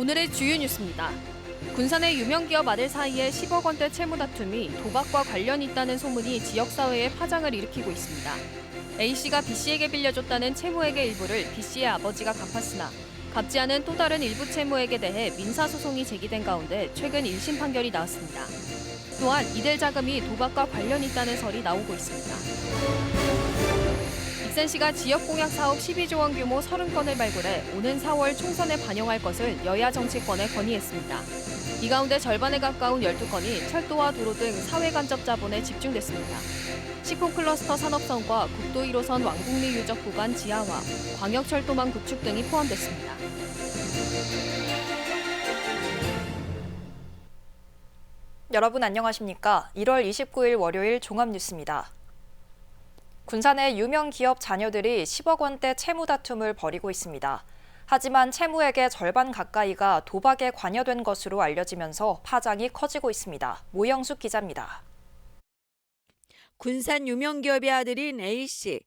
오늘의 주요 뉴스입니다. 군산의 유명 기업 아들 사이에 10억 원대 채무 다툼이 도박과 관련이 있다는 소문이 지역 사회에 파장을 일으키고 있습니다. A 씨가 B 씨에게 빌려줬다는 채무액의 일부를 B 씨의 아버지가 갚았으나 갚지 않은 또 다른 일부 채무액에 대해 민사 소송이 제기된 가운데 최근 1심 판결이 나왔습니다. 또한 이들 자금이 도박과 관련이 있다는 설이 나오고 있습니다. 익산시가 지역 공약 사업 12조 원 규모 30건을 발굴해 오는 4월 총선에 반영할 것을 여야 정치권에 건의했습니다. 이 가운데 절반에 가까운 12건이 철도와 도로 등 사회 간접 자본에 집중됐습니다. 식품 클러스터 산업성과 국도 1호선 왕복리 유적 구간 지하화, 광역철도망 구축 등이 포함됐습니다. 여러분 안녕하십니까? 1월 29일 월요일 종합뉴스입니다. 군산의 유명 기업 자녀들이 10억 원대 채무 다툼을 벌이고 있습니다. 하지만 채무액의 절반 가까이가 도박에 관여된 것으로 알려지면서 파장이 커지고 있습니다. 모영숙 기자입니다. 군산 유명 기업의 아들인 A 씨.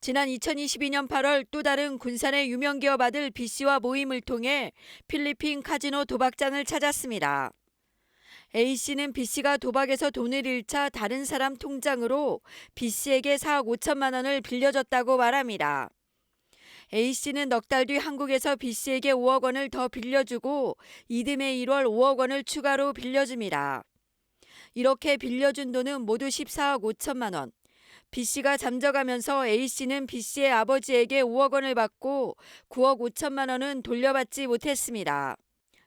지난 2022년 8월 또 다른 군산의 유명 기업 아들 B 씨와 모임을 통해 필리핀 카지노 도박장을 찾았습니다. A 씨는 B 씨가 도박에서 돈을 잃자 다른 사람 통장으로 B 씨에게 4억 5천만 원을 빌려줬다고 말합니다. A 씨는 넉 달 뒤 한국에서 B 씨에게 5억 원을 더 빌려주고 이듬해 1월 5억 원을 추가로 빌려줍니다. 이렇게 빌려준 돈은 모두 14억 5천만 원. B 씨가 잠적하면서 A 씨는 B 씨의 아버지에게 5억 원을 받고 9억 5천만 원은 돌려받지 못했습니다.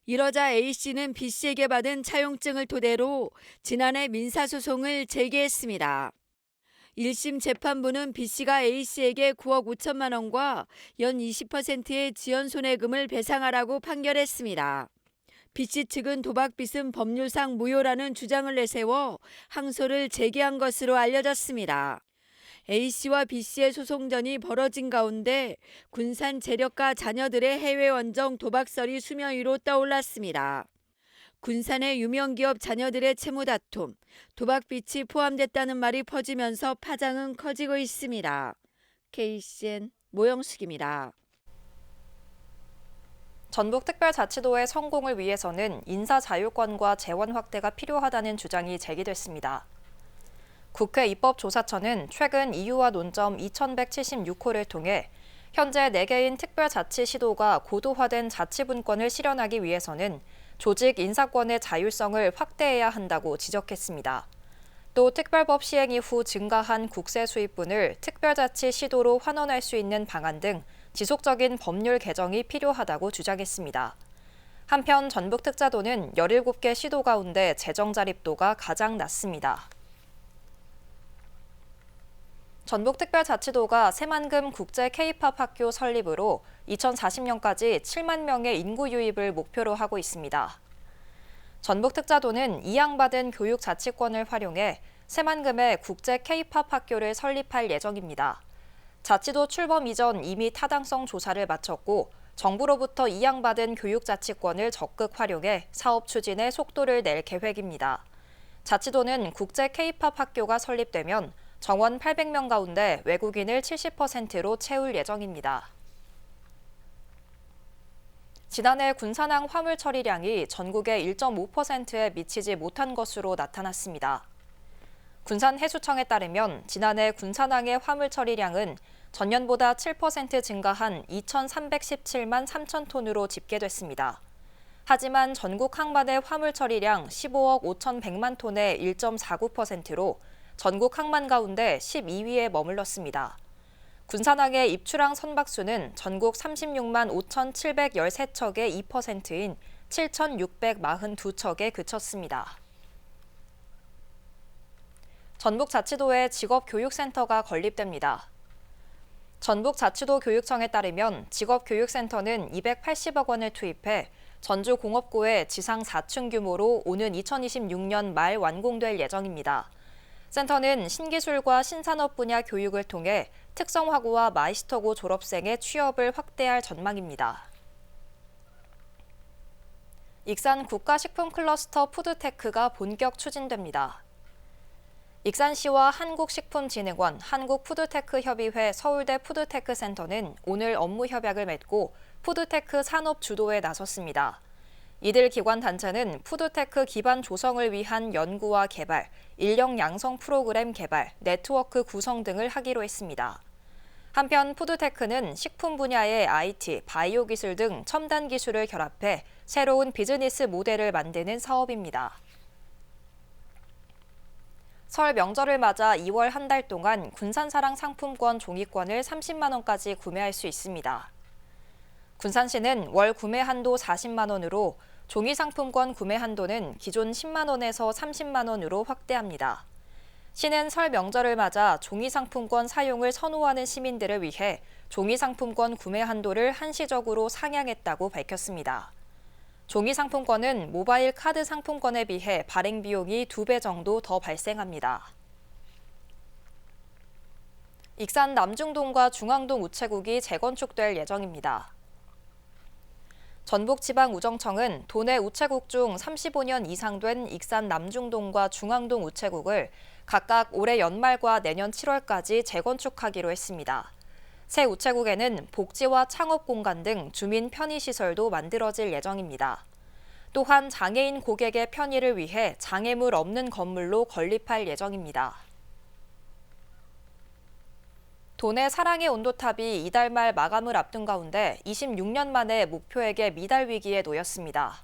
이러자 A 씨는 B 씨에게 받은 차용증을 토대로 지난해 민사소송을 제기했습니다. 1심 재판부는 B 씨가 A 씨에게 9억 5천만 원과 연 20%의 지연 손해금을 배상하라고 판결했습니다. B 씨 측은 도박 빚은 법률상 무효라는 주장을 내세워 항소를 제기한 것으로 알려졌습니다. A 씨와 B 씨의 소송전이 벌어진 가운데 군산 재력가 자녀들의 해외 원정 도박설이 수면 위로 떠올랐습니다. 군산의 유명 기업 자녀들의 채무 다툼, 도박 빚이 포함됐다는 말이 퍼지면서 파장은 커지고 있습니다. KCN 모영숙입니다. 전북특별자치도의 성공을 위해서는 인사자율권과 재원 확대가 필요하다는 주장이 제기됐습니다. 국회 입법조사처는 최근 이유와 논점 2176호를 통해 현재 4개인 특별자치 시도가 고도화된 자치분권을 실현하기 위해서는 조직 인사권의 자율성을 확대해야 한다고 지적했습니다. 또 특별법 시행 이후 증가한 국세 수입분을 특별자치 시도로 환원할 수 있는 방안 등 지속적인 법률 개정이 필요하다고 주장했습니다. 한편 전북특자도는 17개 시도 가운데 재정 자립도가 가장 낮습니다. 전북특별자치도가 새만금 국제 K-팝 학교 설립으로 2040년까지 7만 명의 인구 유입을 목표로 하고 있습니다. 전북특자도는 이양받은 교육 자치권을 활용해 새만금의 국제 K-팝 학교를 설립할 예정입니다. 자치도 출범 이전 이미 타당성 조사를 마쳤고 정부로부터 이양받은 교육 자치권을 적극 활용해 사업 추진에 속도를 낼 계획입니다. 자치도는 국제 K-팝 학교가 설립되면 정원 800명 가운데 외국인을 70%로 채울 예정입니다. 지난해 군산항 화물 처리량이 전국의 1.5%에 미치지 못한 것으로 나타났습니다. 군산해수청에 따르면 지난해 군산항의 화물 처리량은 전년보다 7% 증가한 2,317만 3천 톤으로 집계됐습니다. 하지만 전국 항만의 화물 처리량 15억 5,100만 톤의 1.49%로 전국 항만 가운데 12위에 머물렀습니다. 군산항의 입출항 선박수는 전국 36만 5,713척의 2%인 7,642척에 그쳤습니다. 전북자치도에 직업교육센터가 건립됩니다. 전북자치도 교육청에 따르면 직업교육센터는 280억 원을 투입해 전주공업구의 지상 4층 규모로 오는 2026년 말 완공될 예정입니다. 센터는 신기술과 신산업 분야 교육을 통해 특성화고와 마이스터고 졸업생의 취업을 확대할 전망입니다. 익산 국가식품 클러스터 푸드테크가 본격 추진됩니다. 익산시와 한국식품진흥원, 한국푸드테크협의회 서울대 푸드테크센터는 오늘 업무 협약을 맺고 푸드테크 산업 주도에 나섰습니다. 이들 기관 단체는 푸드테크 기반 조성을 위한 연구와 개발, 인력 양성 프로그램 개발, 네트워크 구성 등을 하기로 했습니다. 한편 푸드테크는 식품 분야의 IT, 바이오 기술 등 첨단 기술을 결합해 새로운 비즈니스 모델을 만드는 사업입니다. 설 명절을 맞아 2월 한 달 동안 군산사랑 상품권 종이권을 30만 원까지 구매할 수 있습니다. 군산시는 월 구매 한도 40만 원으로 종이 상품권 구매 한도는 기존 10만 원에서 30만 원으로 확대합니다. 시는 설 명절을 맞아 종이 상품권 사용을 선호하는 시민들을 위해 종이 상품권 구매 한도를 한시적으로 상향했다고 밝혔습니다. 종이 상품권은 모바일 카드 상품권에 비해 발행 비용이 2배 정도 더 발생합니다. 익산 남중동과 중앙동 우체국이 재건축될 예정입니다. 전북지방우정청은 도내 우체국 중 35년 이상 된 익산 남중동과 중앙동 우체국을 각각 올해 연말과 내년 7월까지 재건축하기로 했습니다. 새 우체국에는 복지와 창업 공간 등 주민 편의 시설도 만들어질 예정입니다. 또한 장애인 고객의 편의를 위해 장애물 없는 건물로 건립할 예정입니다. 도내 사랑의 온도탑이 이달 말 마감을 앞둔 가운데 26년 만에 목표액의 미달 위기에 놓였습니다.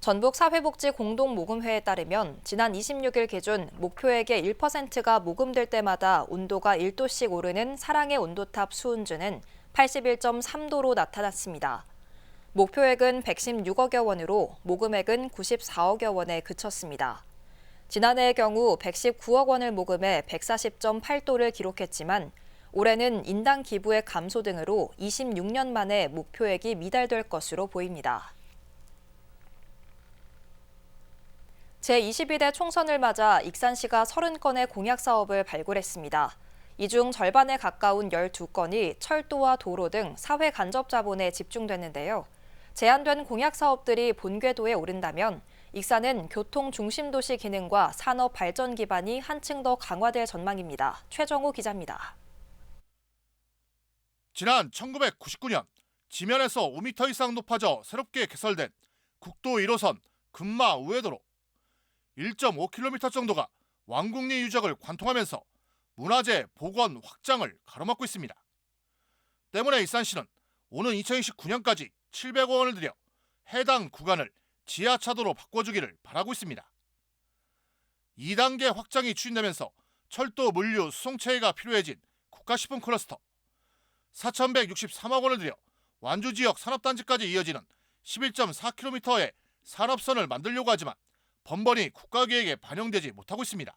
전북 사회복지 공동모금회에 따르면 지난 26일 기준 목표액의 1%가 모금될 때마다 온도가 1도씩 오르는 사랑의 온도탑 수은주는 81.3도로 나타났습니다. 목표액은 116억여 원으로 모금액은 94억여 원에 그쳤습니다. 지난해의 경우 119억 원을 모금해 140.8도를 기록했지만 올해는 인당 기부의 감소 등으로 26년 만에 목표액이 미달될 것으로 보입니다. 제22대 총선을 맞아 익산시가 30건의 공약 사업을 발굴했습니다. 이 중 절반에 가까운 12건이 철도와 도로 등 사회 간접 자본에 집중됐는데요. 제한된 공약 사업들이 본궤도에 오른다면 익산은 교통 중심 도시 기능과 산업 발전 기반이 한층 더 강화될 전망입니다. 최정우 기자입니다. 지난 1999년 지면에서 5m 이상 높아져 새롭게 개설된 국도 1호선 금마 우회도로 1.5km 정도가 왕궁리 유적을 관통하면서 문화재 복원 확장을 가로막고 있습니다. 때문에 일산시는 오는 2029년까지 700억 원을 들여 해당 구간을 지하차도로 바꿔주기를 바라고 있습니다. 2단계 확장이 추진되면서 철도 물류 수송체계가 필요해진 국가식품 클러스터 4,163억 원을 들여 완주 지역 산업단지까지 이어지는 11.4km의 산업선을 만들려고 하지만 번번이 국가계획에 반영되지 못하고 있습니다.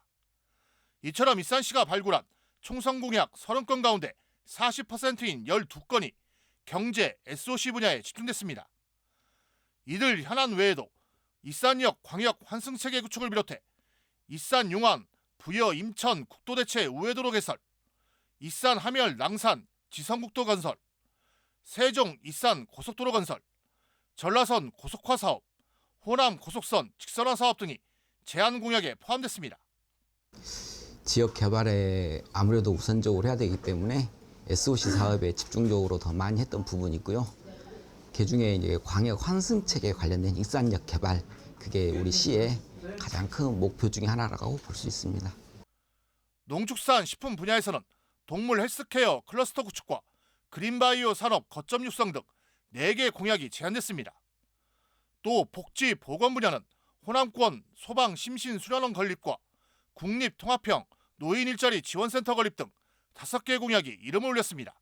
이처럼 일산시가 발굴한 총선 공약 30건 가운데 40%인 12건이 경제 SOC 분야에 집중됐습니다. 이들 현안 외에도 일산역 광역 환승체계 구축을 비롯해 일산 용안 부여 임천 국도대체 우회도로 개설, 일산 함열 낭산 지성국도 건설, 세종 일산 고속도로 건설, 전라선 고속화 사업, 호남 고속선 직선화 사업 등이 제한 공약에 포함됐습니다. 지역 개발에 아무래도 우선적으로 해야 되기 때문에 SOC 사업에 집중적으로 더 많이 했던 부분이 있고요. 그 중에 이제 광역 환승 체계 관련된 익산역 개발 그게 우리 시의 가장 큰 목표 중에 하나라고 볼 수 있습니다. 농축산 식품 분야에서는 동물 헬스케어 클러스터 구축과 그린바이오 산업 거점 육성 등 4개 공약이 제안됐습니다. 또 복지 보건 분야는 호남권 소방 심신 수련원 건립과 국립 통합형 노인 일자리 지원센터 건립 등 5개 공약이 이름을 올렸습니다.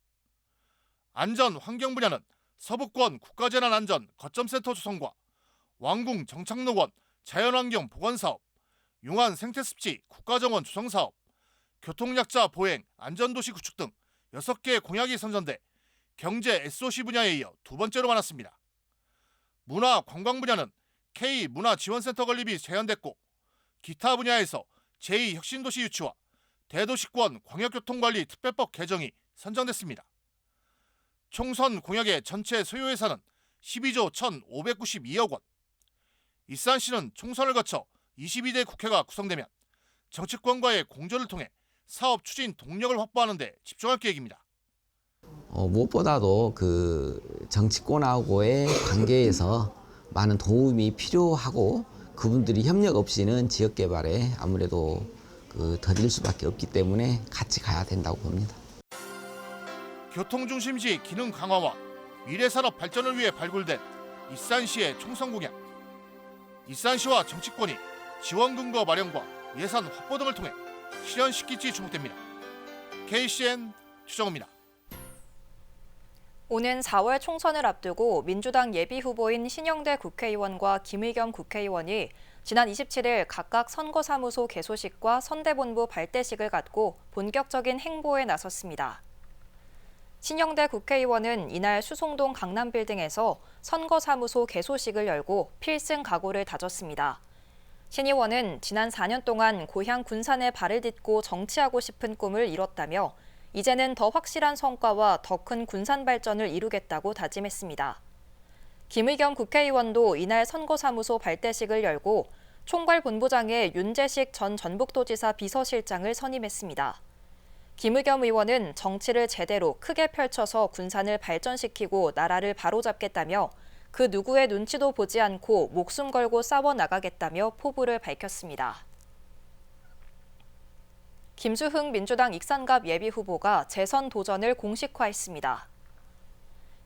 안전 환경 분야는 서북권 국가재난안전 거점센터 조성과 왕궁 정착로원 자연환경 보건사업, 용안 생태습지 국가정원 조성사업, 교통약자 보행 안전도시 구축 등 6개 공약이 선정돼 경제 SOC 분야에 이어 두 번째로 많았습니다. 문화 관광 분야는 K 문화지원센터 건립이 제안됐고 기타 분야에서 제2혁신도시 유치와 대도시권 광역교통관리 특별법 개정이 선정됐습니다. 총선 공약의 전체 소요 예산은 12조 1,592억 원. 일산시는 총선을 거쳐 22대 국회가 구성되면 정치권과의 공조를 통해 사업 추진 동력을 확보하는 데 집중할 계획입니다. 어, 무엇보다도 그 정치권하고의 관계에서 많은 도움이 필요하고 그분들이 협력 없이는 지역 개발에 아무래도 그 더딜 수밖에 없기 때문에 같이 가야 된다고 봅니다. 교통 중심지 기능 강화와 미래 산업 발전을 위해 발굴된 이산시의 총선 공약. 이산시와 정치권이 지원 근거 마련과 예산 확보 등을 통해 실현시킬지 주목됩니다. KCN 추정호입니다. 오는 4월 총선을 앞두고 민주당 예비 후보인 신영대 국회의원과 김의겸 국회의원이 지난 27일 각각 선거사무소 개소식과 선대본부 발대식을 갖고 본격적인 행보에 나섰습니다. 신영대 국회의원은 이날 수송동 강남빌딩에서 선거사무소 개소식을 열고 필승 각오를 다졌습니다. 신 의원은 지난 4년 동안 고향 군산에 발을 딛고 정치하고 싶은 꿈을 이뤘다며 이제는 더 확실한 성과와 더 큰 군산 발전을 이루겠다고 다짐했습니다. 김의겸 국회의원도 이날 선거사무소 발대식을 열고 총괄본부장에 윤재식 전 전북도지사 비서실장을 선임했습니다. 김의겸 의원은 정치를 제대로 크게 펼쳐서 군산을 발전시키고 나라를 바로잡겠다며 그 누구의 눈치도 보지 않고 목숨 걸고 싸워 나가겠다며 포부를 밝혔습니다. 김수흥 민주당 익산갑 예비 후보가 재선 도전을 공식화했습니다.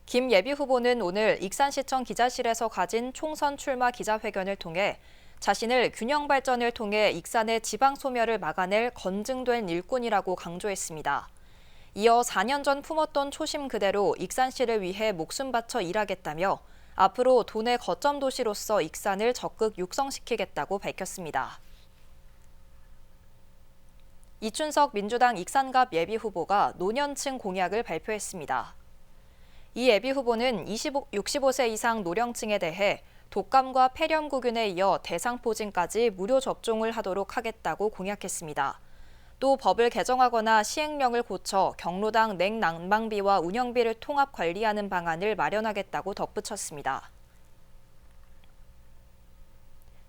김 예비 후보는 오늘 익산시청 기자실에서 가진 총선 출마 기자회견을 통해 자신을 균형 발전을 통해 익산의 지방 소멸을 막아낼 건증된 일꾼이라고 강조했습니다. 이어 4년 전 품었던 초심 그대로 익산시를 위해 목숨 바쳐 일하겠다며 앞으로 돈의 거점 도시로서 익산을 적극 육성시키겠다고 밝혔습니다. 이춘석 민주당 익산갑 예비 후보가 노년층 공약을 발표했습니다. 이 예비 후보는 25, 65세 이상 노령층에 대해 독감과 폐렴구균에 이어 대상포진까지 무료 접종을 하도록 하겠다고 공약했습니다. 또 법을 개정하거나 시행령을 고쳐 경로당 냉난방비와 운영비를 통합 관리하는 방안을 마련하겠다고 덧붙였습니다.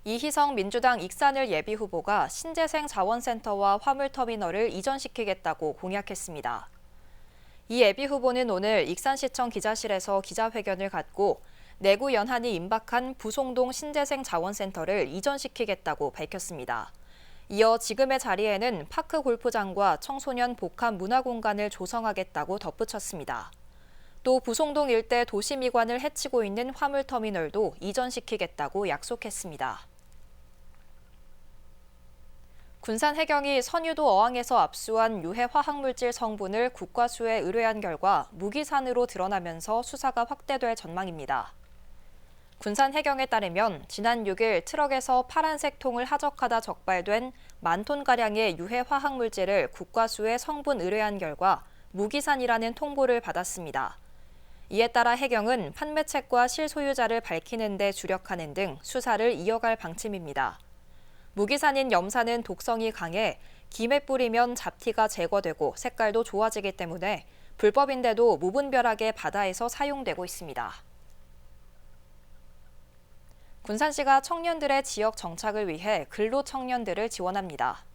이희성 민주당 익산을 예비 후보가 신재생 자원센터와 화물터미널을 이전시키겠다고 공약했습니다. 이 예비 후보는 오늘 익산시청 기자실에서 기자회견을 갖고 내구 연한이 임박한 부송동 신재생 자원센터를 이전시키겠다고 밝혔습니다. 이어 지금의 자리에는 파크 골프장과 청소년 복합 문화 공간을 조성하겠다고 덧붙였습니다. 또 부송동 일대 도시미관을 해치고 있는 화물터미널도 이전시키겠다고 약속했습니다. 군산 해경이 선유도 어항에서 압수한 유해 화학물질 성분을 국과수에 의뢰한 결과 무기산으로 드러나면서 수사가 확대될 전망입니다. 군산 해경에 따르면 지난 6일 트럭에서 파란색 통을 하적하다 적발된 만 톤가량의 유해 화학물질을 국과수에 성분 의뢰한 결과 무기산이라는 통보를 받았습니다. 이에 따라 해경은 판매책과 실소유자를 밝히는 데 주력하는 등 수사를 이어갈 방침입니다. 무기산인 염산은 독성이 강해 김에 뿌리면 잡티가 제거되고 색깔도 좋아지기 때문에 불법인데도 무분별하게 바다에서 사용되고 있습니다. 군산시가 청년들의 지역 정착을 위해 근로 청년들을 지원합니다.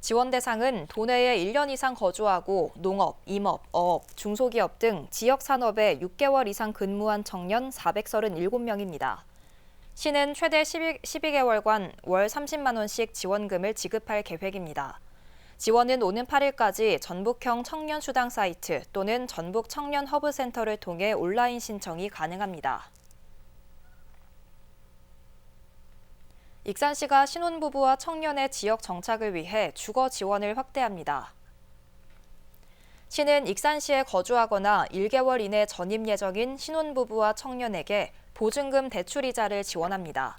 지원 대상은 도내에 1년 이상 거주하고 농업, 임업, 어업, 중소기업 등 지역 산업에 6개월 이상 근무한 청년 437명입니다. 시는 최대 12, 12개월간 월 30만 원씩 지원금을 지급할 계획입니다. 지원은 오는 8일까지 전북형 청년 수당 사이트 또는 전북 청년 허브 센터를 통해 온라인 신청이 가능합니다. 익산시가 신혼부부와 청년의 지역 정착을 위해 주거 지원을 확대합니다. 시는 익산시에 거주하거나 1개월 이내 전입 예정인 신혼부부와 청년에게 보증금 대출이자를 지원합니다.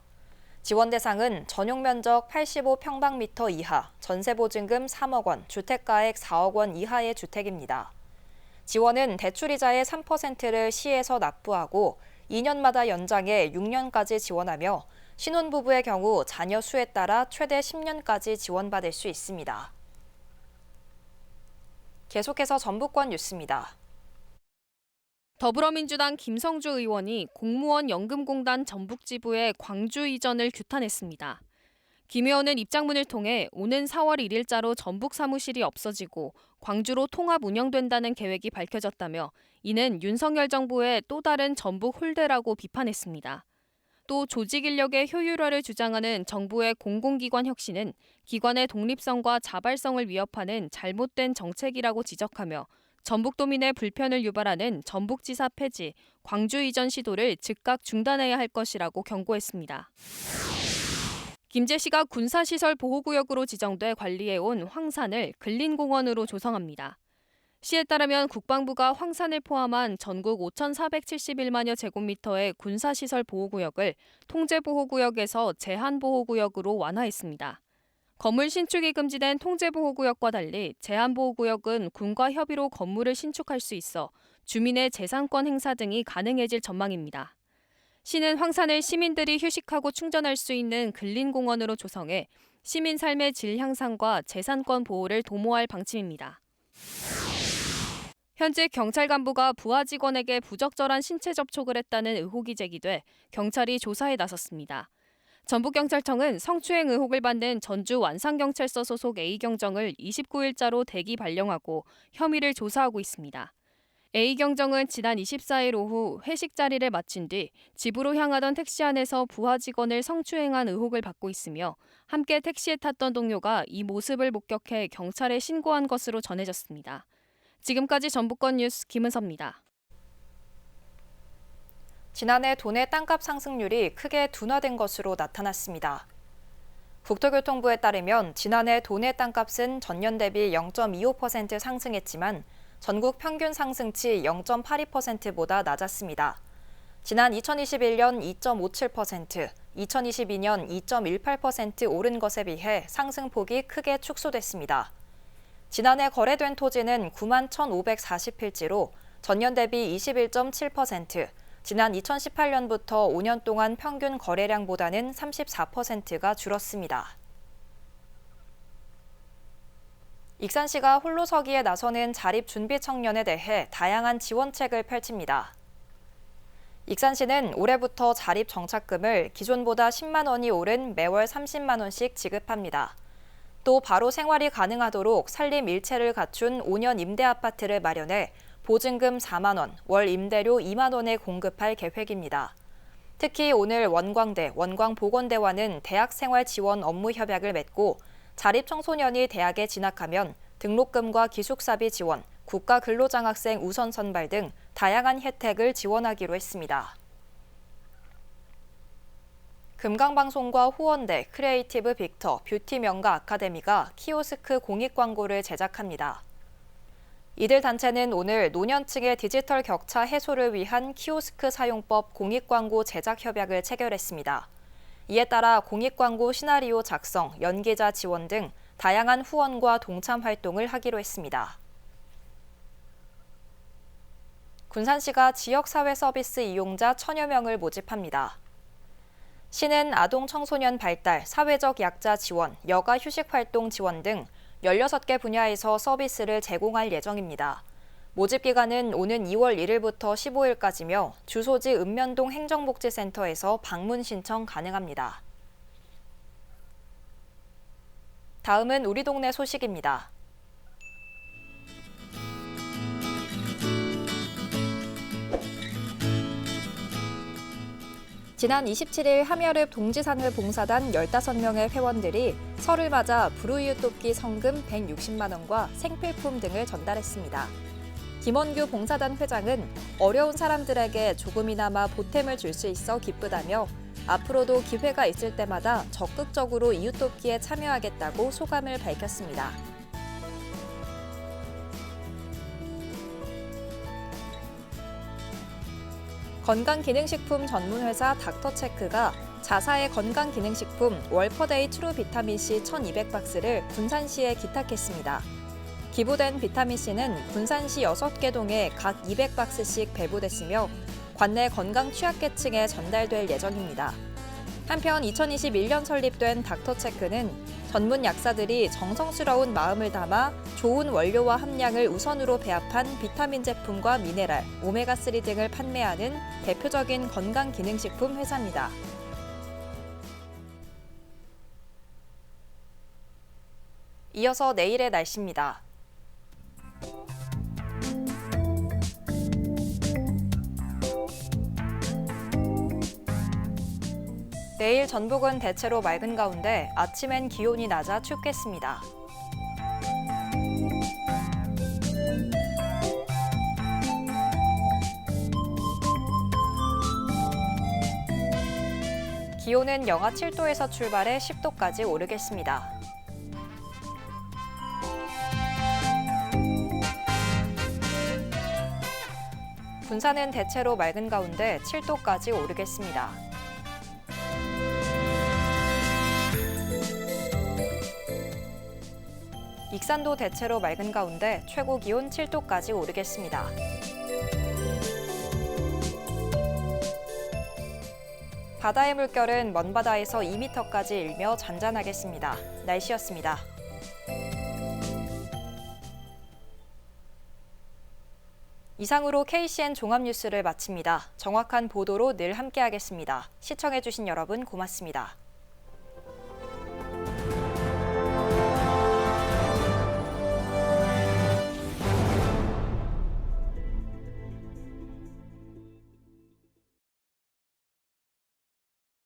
지원 대상은 전용 면적 85평방미터 이하, 전세 보증금 3억 원, 주택가액 4억 원 이하의 주택입니다. 지원은 대출이자의 3%를 시에서 납부하고 2년마다 연장해 6년까지 지원하며 신혼부부의 경우 자녀 수에 따라 최대 10년까지 지원받을 수 있습니다. 계속해서 전북권 뉴스입니다. 더불어민주당 김성주 의원이 공무원 연금공단 전북지부의 광주 이전을 규탄했습니다. 김 의원은 입장문을 통해 오는 4월 1일자로 전북 사무실이 없어지고 광주로 통합 운영된다는 계획이 밝혀졌다며 이는 윤석열 정부의 또 다른 전북 홀대라고 비판했습니다. 또 조직 인력의 효율화를 주장하는 정부의 공공기관 혁신은 기관의 독립성과 자발성을 위협하는 잘못된 정책이라고 지적하며 전북도민의 불편을 유발하는 전북지사 폐지, 광주 이전 시도를 즉각 중단해야 할 것이라고 경고했습니다. 김제 시가 군사시설 보호구역으로 지정돼 관리해온 황산을 근린공원으로 조성합니다. 시에 따르면 국방부가 황산을 포함한 전국 5,471만여 제곱미터의 군사시설 보호구역을 통제보호구역에서 제한보호구역으로 완화했습니다. 건물 신축이 금지된 통제보호구역과 달리 제한보호구역은 군과 협의로 건물을 신축할 수 있어 주민의 재산권 행사 등이 가능해질 전망입니다. 시는 황산을 시민들이 휴식하고 충전할 수 있는 근린공원으로 조성해 시민 삶의 질 향상과 재산권 보호를 도모할 방침입니다. 현재 경찰 간부가 부하 직원에게 부적절한 신체 접촉을 했다는 의혹이 제기돼 경찰이 조사에 나섰습니다. 전북경찰청은 성추행 의혹을 받는 전주 완산경찰서 소속 A경정을 29일자로 대기 발령하고 혐의를 조사하고 있습니다. A경정은 지난 24일 오후 회식 자리를 마친 뒤 집으로 향하던 택시 안에서 부하 직원을 성추행한 의혹을 받고 있으며 함께 택시에 탔던 동료가 이 모습을 목격해 경찰에 신고한 것으로 전해졌습니다. 지금까지 전북권 뉴스 김은섭입니다. 지난해 도내 땅값 상승률이 크게 둔화된 것으로 나타났습니다. 국토교통부에 따르면 지난해 도내 땅값은 전년 대비 0.25% 상승했지만 전국 평균 상승치 0.82%보다 낮았습니다. 지난 2021년 2.57%, 2022년 2.18% 오른 것에 비해 상승폭이 크게 축소됐습니다. 지난해 거래된 토지는 9만 1,540필지로 전년 대비 21.7%, 지난 2018년부터 5년 동안 평균 거래량보다는 34%가 줄었습니다. 익산시가 홀로 서기에 나서는 자립 준비 청년에 대해 다양한 지원책을 펼칩니다. 익산시는 올해부터 자립 정착금을 기존보다 10만 원이 오른 매월 30만 원씩 지급합니다. 또 바로 생활이 가능하도록 산림 일체를 갖춘 5년 임대 아파트를 마련해 보증금 4만 원, 월 임대료 2만 원에 공급할 계획입니다. 특히 오늘 원광대, 원광보건대와는 대학생활 지원 업무 협약을 맺고 자립 청소년이 대학에 진학하면 등록금과 기숙사비 지원, 국가 근로장학생 우선 선발 등 다양한 혜택을 지원하기로 했습니다. 금강방송과 호원대, 크리에이티브 빅터, 뷰티 명가 아카데미가 키오스크 공익 광고를 제작합니다. 이들 단체는 오늘 노년층의 디지털 격차 해소를 위한 키오스크 사용법 공익 광고 제작 협약을 체결했습니다. 이에 따라 공익 광고 시나리오 작성, 연기자 지원 등 다양한 후원과 동참 활동을 하기로 했습니다. 군산시가 지역사회 서비스 이용자 천여 명을 모집합니다. 시는 아동 청소년 발달, 사회적 약자 지원, 여가 휴식 활동 지원 등 16개 분야에서 서비스를 제공할 예정입니다. 모집 기간은 오는 2월 1일부터 15일까지며 주소지 읍면동 행정복지센터에서 방문 신청 가능합니다. 다음은 우리 동네 소식입니다. 지난 27일 함여읍 동지산을 봉사단 15명의 회원들이 설을 맞아 불우이웃 돕기 성금 160만 원과 생필품 등을 전달했습니다. 김원규 봉사단 회장은 어려운 사람들에게 조금이나마 보탬을 줄 수 있어 기쁘다며 앞으로도 기회가 있을 때마다 적극적으로 이웃 돕기에 참여하겠다고 소감을 밝혔습니다. 건강기능식품 전문회사 닥터체크가 자사의 건강기능식품 월퍼데이 트루 비타민C 1200박스를 군산시에 기탁했습니다. 기부된 비타민C는 군산시 6개 동에 각 200박스씩 배부됐으며 관내 건강 취약계층에 전달될 예정입니다. 한편 2021년 설립된 닥터체크는 전문 약사들이 정성스러운 마음을 담아 좋은 원료와 함량을 우선으로 배합한 비타민 제품과 미네랄, 오메가3 등을 판매하는 대표적인 건강기능식품 회사입니다. 이어서 내일의 날씨입니다. 내일 전북은 대체로 맑은 가운데 아침엔 기온이 낮아 춥겠습니다. 기온은 영하 7도에서 출발해 10도까지 오르겠습니다. 군산은 대체로 맑은 가운데 7도까지 오르겠습니다. 익산도 대체로 맑은 가운데 최고 기온 7도까지 오르겠습니다. 바다의 물결은 먼 바다에서 2m까지 일며 잔잔하겠습니다. 날씨였습니다. 이상으로 KCN 종합뉴스를 마칩니다. 정확한 보도로 늘 함께하겠습니다. 시청해주신 여러분 고맙습니다.